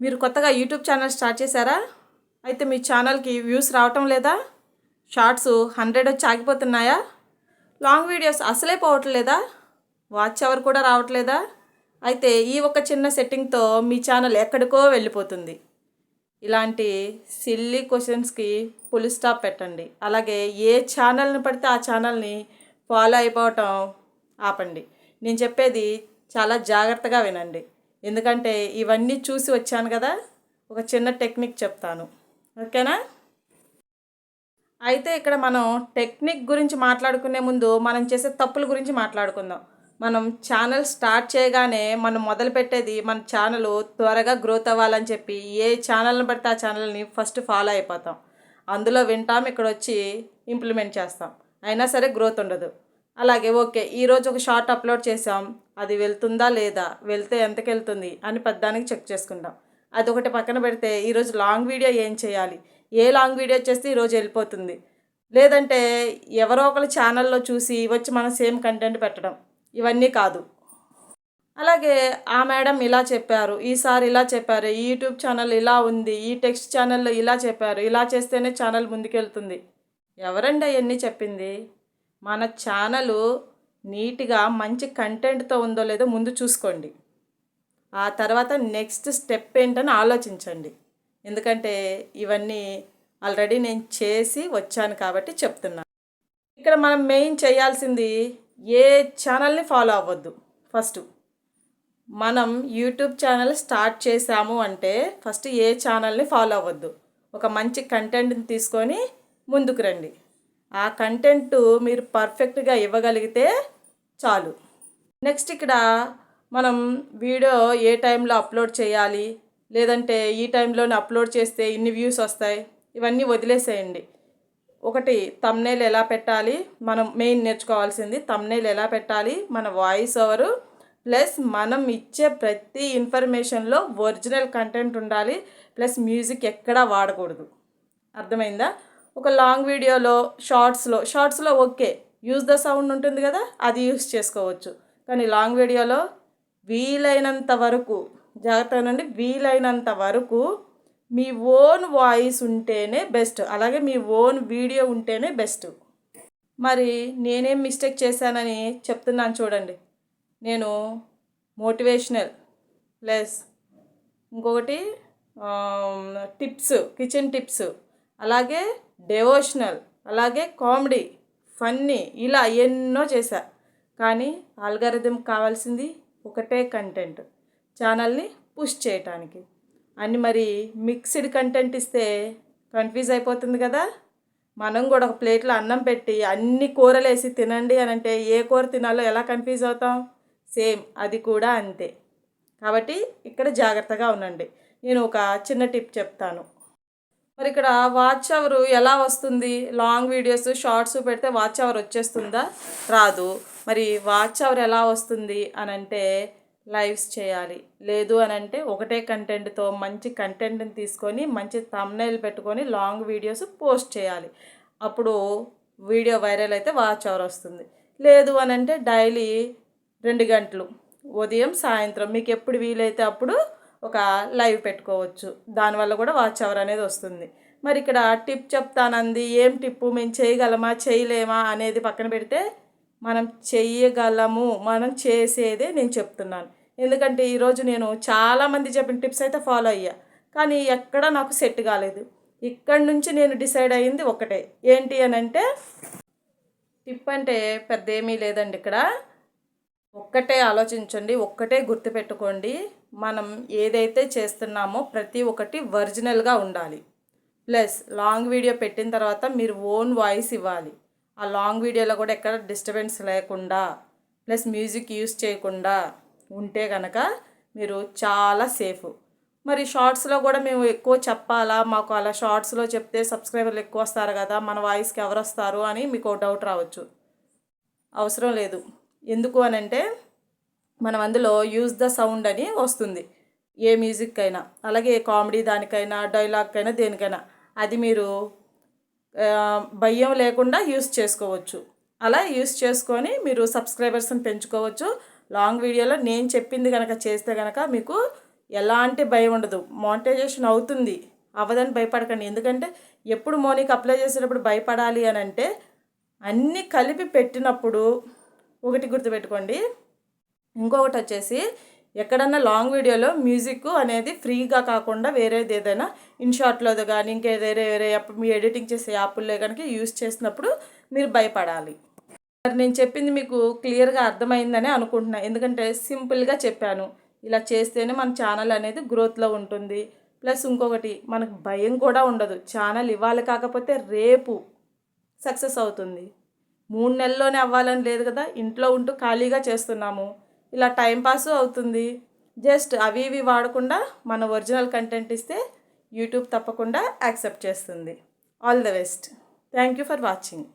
మీరు కొత్తగా YouTube channel start చేశారా? అయితే మీ ఛానల్కి వ్యూస్ రావటం లేదా? షార్ట్స్ హండ్రెడ్ వచ్చి ఆగిపోతున్నాయా? లాంగ్ వీడియోస్ అసలే పోవట్లేదా? వాచ్ అవర్ కూడా రావట్లేదా? అయితే ఈ ఒక చిన్న సెట్టింగ్తో మీ ఛానల్ ఎక్కడికో వెళ్ళిపోతుంది. ఇలాంటి సిల్లీ క్వశ్చన్స్కి ఫుల్ స్టాప్ పెట్టండి. అలాగే ఏ ఛానల్ని పడితే ఆ ఛానల్ని ఫాలో అయిపోవటం ఆపండి. నేను చెప్పేది చాలా జాగ్రత్తగా వినండి. ఎందుకంటే ఇవన్నీ చూసి వచ్చాను కదా ఒక చిన్న టెక్నిక్ చెప్తాను. ఓకేనా? అయితే ఇక్కడ మనం టెక్నిక్ గురించి మాట్లాడుకునే ముందు మనం చేసే తప్పుల గురించి మాట్లాడుకుందాం. మనం ఛానల్ స్టార్ట్ చేయగానే మనం మొదలు పెట్టేది మన ఛానల్ త్వరగా గ్రోత్ అవ్వాలని చెప్పి ఏ ఛానల్ని పడితే ఆ ఛానల్ని ఫస్ట్ ఫాలో అయిపోతాం. అందులో వింటాం ఇక్కడ వచ్చి ఇంప్లిమెంట్ చేస్తాం. అయినా సరే గ్రోత్ ఉండదు. అలాగే ఓకే ఈరోజు ఒక షార్ట్ అప్లోడ్ చేసాం అది వెళ్తుందా లేదా? వెళ్తే ఎంతకు వెళ్తుంది అని పెద్దానికి చెక్ చేసుకుంటాం అది ఒకటి పక్కన పెడితే ఈరోజు లాంగ్ వీడియో ఏం చేయాలి? ఏ లాంగ్ వీడియో చేస్తే ఈరోజు వెళ్ళిపోతుంది? లేదంటే ఎవరో ఒకరి ఛానల్లో చూసి వచ్చి మనం సేమ్ కంటెంట్ పెట్టడం. ఇవన్నీ కాదు. అలాగే ఆ మేడం ఇలా చెప్పారు ఈసారి ఇలా చెప్పారు ఈ యూట్యూబ్ ఛానల్ ఇలా ఉంది ఈ టెక్స్ట్ ఛానల్లో ఇలా చెప్పారు ఇలా చేస్తేనే ఛానల్ ముందుకెళ్తుంది. ఎవరండి అవన్నీ చెప్పింది? మన ఛానల్ నీట్గా మంచి కంటెంట్తో ఉందో లేదో ముందు చూసుకోండి. ఆ తర్వాత నెక్స్ట్ స్టెప్ ఏంటని ఆలోచించండి. ఎందుకంటే ఇవన్నీ ఆల్రెడీ నేను చేసి వచ్చాను కాబట్టి చెప్తున్నాను ఇక్కడ మనం మెయిన్ చేయాల్సింది ఏ ఛానల్ని ఫాలో అవ్వద్దు. ఫస్ట్ మనం యూట్యూబ్ ఛానల్ స్టార్ట్ చేసాము అంటే ఫస్ట్ ఏ ఛానల్ని ఫాలో అవ్వద్దు. ఒక మంచి కంటెంట్ని తీసుకొని ముందుకు రండి. ఆ కంటెంట్ మీరు పర్ఫెక్ట్గా ఇవ్వగలిగితే చాలు. నెక్స్ట్ ఇక్కడ మనం వీడియో ఏ టైంలో అప్లోడ్ చేయాలి లేదంటే ఈ టైంలోనే అప్లోడ్ చేస్తే ఇన్ని వ్యూస్ వస్తాయి ఇవన్నీ వదిలేసేయండి. ఒకటి తమ్నేల్ ఎలా పెట్టాలి మనం మెయిన్ నేర్చుకోవాల్సింది తమ్నేల్ ఎలా పెట్టాలి మన వాయిస్ ఓవరు ప్లస్ మనం ఇచ్చే ప్రతి ఇన్ఫర్మేషన్లో ఒరిజినల్ కంటెంట్ ఉండాలి ప్లస్ మ్యూజిక్ ఎక్కడా వాడకూడదు. అర్థమైందా? ఒక లాంగ్ వీడియోలో షార్ట్స్లో షార్ట్స్లో ఓకే యూజ్ ద సౌండ్ ఉంటుంది కదా అది యూస్ చేసుకోవచ్చు. కానీ లాంగ్ వీడియోలో వీలైనంత వరకు జాగ్రత్తగా నుండి వీలైనంత వరకు మీ ఓన్ వాయిస్ ఉంటేనే బెస్ట్. అలాగే మీ ఓన్ వీడియో ఉంటేనే బెస్ట్. మరి నేనేం మిస్టేక్ చేశానని చెప్తున్నాను చూడండి. నేను మోటివేషనల్ ప్లస్ ఇంకొకటి టిప్స్ కిచెన్ టిప్స్. అలాగే డెవోషనల్ అలాగే కామెడీ ఫన్నీ ఇలా ఎన్నో చేశా. కానీ ఆల్గారిథం కావాల్సింది ఒకటే కంటెంట్ ఛానల్ని పుష్ చేయటానికి. అని మరి మిక్స్డ్ కంటెంట్ ఇస్తే కన్ఫ్యూజ్ అయిపోతుంది కదా. మనం కూడా ఒక ప్లేట్లో అన్నం పెట్టి అన్ని కూరలు వేసి తినండి అని అంటే ఏ కూర తినాలో ఎలా కన్ఫ్యూజ్ అవుతాం? సేమ్ అది కూడా అంతే. కాబట్టి ఇక్కడ జాగ్రత్తగా ఉండండి. నేను ఒక చిన్న టిప్ చెప్తాను. మరి ఇక్కడ వాచ్ అవర్ ఎలా వస్తుంది? లాంగ్ వీడియోస్ షార్ట్స్ పెడితే వాచ్ అవర్ వచ్చేస్తుందా? రాదు. మరి వాచ్ అవర్ ఎలా వస్తుంది అని అంటే లైవ్స్ చేయాలి. లేదు అని అంటే ఒకటే కంటెంట్తో మంచి కంటెంట్ని తీసుకొని మంచి తమ్నైల్ పెట్టుకొని లాంగ్ వీడియోస్ పోస్ట్ చేయాలి. అప్పుడు వీడియో వైరల్ అయితే వాచ్ అవర్ వస్తుంది. లేదు అని అంటే డైలీ రెండు గంటలు ఉదయం సాయంత్రం. మీకు ఎప్పుడు వీలైతే అప్పుడు ఒక లైవ్ పెట్టుకోవచ్చు. దానివల్ల కూడా వాచ్ అవర్ అనేది వస్తుంది. మరి ఇక్కడ టిప్ చెప్తానంది ఏం టిప్పు? మేము చేయగలమా? చేయలేమా? అనేది పక్కన పెడితే మనం చెయ్యగలము. మనం చేసేదే నేను చెప్తున్నాను. ఎందుకంటే ఈరోజు నేను చాలామంది చెప్పిన టిప్స్ అయితే ఫాలో అయ్యా. కానీ ఎక్కడ నాకు సెట్ కాలేదు. ఇక్కడి నుంచి నేను డిసైడ్ అయ్యింది ఒకటే. ఏంటి అని అంటే టిప్ అంటే పెద్ద ఏమీ లేదండి ఇక్కడ. ఒక్కటే ఆలోచించండి ఒక్కటే గుర్తుపెట్టుకోండి. మనం ఏదైతే చేస్తున్నామో ప్రతి ఒక్కటి ఒరిజినల్గా ఉండాలి. ప్లస్ లాంగ్ వీడియో పెట్టిన తర్వాత మీరు ఓన్ వాయిస్ ఇవ్వాలి. ఆ లాంగ్ వీడియోలో కూడా ఎక్కడ డిస్టర్బెన్స్ లేకుండా ప్లస్ మ్యూజిక్ యూస్ చేయకుండా ఉంటే కనుక మీరు చాలా సేఫ్. మరి షార్ట్స్లో కూడా మేము ఎక్కువ చెప్పాలా మాకు అలా షార్ట్స్లో చెప్తే సబ్స్క్రైబర్లు ఎక్కువ వస్తారు కదా మన వాయిస్కి ఎవరు వస్తారు అని మీకు డౌట్ రావచ్చు. అవసరం లేదు. ఎందుకు అని అంటే మనం అందులో యూజ్ ద సౌండ్ అని వస్తుంది. ఏ మ్యూజిక్ అయినా అలాగే కామెడీ దానికైనా డైలాగ్కైనా దేనికైనా. అది మీరు భయం లేకుండా యూస్ చేసుకోవచ్చు. అలా యూస్ చేసుకొని మీరు సబ్స్క్రైబర్స్ని పెంచుకోవచ్చు. లాంగ్ వీడియోలో నేను చెప్పింది కనుక చేస్తే కనుక మీకు ఎలాంటి భయం ఉండదు. మానిటైజేషన్ అవుతుంది. అవ్వదని భయపడకండి. ఎందుకంటే ఎప్పుడు మోనీకి అప్లై చేసేటప్పుడు భయపడాలి అని అంటే అన్నీ కలిపి పెట్టినప్పుడు ఒకటి గుర్తుపెట్టుకోండి. ఇంకొకటి వచ్చేసి ఎక్కడన్నా లాంగ్ వీడియోలో మ్యూజిక్ అనేది ఫ్రీగా కాకుండా వేరేది ఏదైనా ఇన్షార్ట్లోది కానీ ఇంకే వేరే వేరే యాప్ మీ ఎడిటింగ్ చేసే యాప్లో కనుక యూస్ చేసినప్పుడు మీరు భయపడాలి. మరి నేను చెప్పింది మీకు క్లియర్గా అర్థమైందని అనుకుంటున్నా. ఎందుకంటే సింపుల్గా చెప్పాను. ఇలా చేస్తేనే మన ఛానల్ అనేది గ్రోత్లో ఉంటుంది. ప్లస్ ఇంకొకటి మనకు భయం కూడా ఉండదు. ఛానల్ ఇవ్వాలి కాకపోతే రేపు సక్సెస్ అవుతుంది. మూడు నెలల్లోనే అవ్వాలని లేదు కదా ఇంట్లో ఉంటూ ఖాళీగా చేస్తున్నాము. ఇలా టైంపాస్ అవుతుంది. జస్ట్ అవి ఇవి వాడకుండా మన ఒరిజినల్ కంటెంట్ ఇస్తే యూట్యూబ్ తప్పకుండా యాక్సెప్ట్ చేస్తుంది. All the best. Thank you for watching.